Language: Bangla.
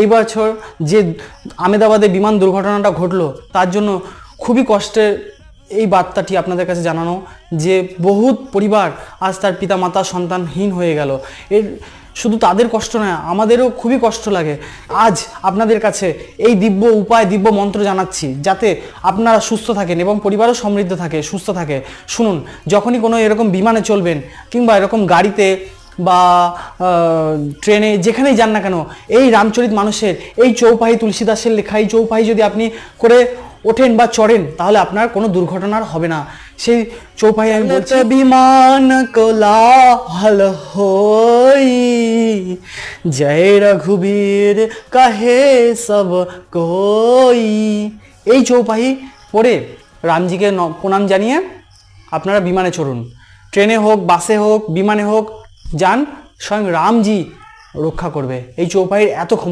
এই বছর যে আমেদাবাদে বিমান দুর্ঘটনাটা ঘটলো, তার জন্য খুবই কষ্টের এই বার্তাটি আপনাদের কাছে জানানো যে বহুত পরিবার আজ তার পিতা পিতামাতা সন্তানহীন হয়ে গেল। এর শুধু তাদের কষ্ট নয়, আমাদেরও খুবই কষ্ট লাগে। আজ আপনাদের কাছে এই দিব্য উপায়, দিব্য মন্ত্র জানাচ্ছি, যাতে আপনারা সুস্থ থাকেন এবং পরিবারও সমৃদ্ধ থাকে, সুস্থ থাকে। শুনুন, যখনই কোনো এরকম বিমানে চলবেন কিংবা এরকম গাড়িতে বা ট্রেনে যেখানেই যান না কেন এই রামচরিত মানুষের এই চৌপাহি তুলসীদাসের লেখা এই চৌপাহি যদি আপনি করে ওঠেন বা চড়েন তাহলে আপনার কোনো দুর্ঘটনার হবে না। সেই চৌপাহি আমি বলছি বিমান কোলাহল হই জয় রঘুবীর কাহে সব কই। এই চৌপাহি পড়ে রামজিকে প্রণাম জানিয়ে আপনারা বিমানে চড়ুন। ট্রেনে হোক বাসে হোক বিমানে হোক যান স্বয়ং রামজি রক্ষা করবে। এই চৌপাইয়ের এত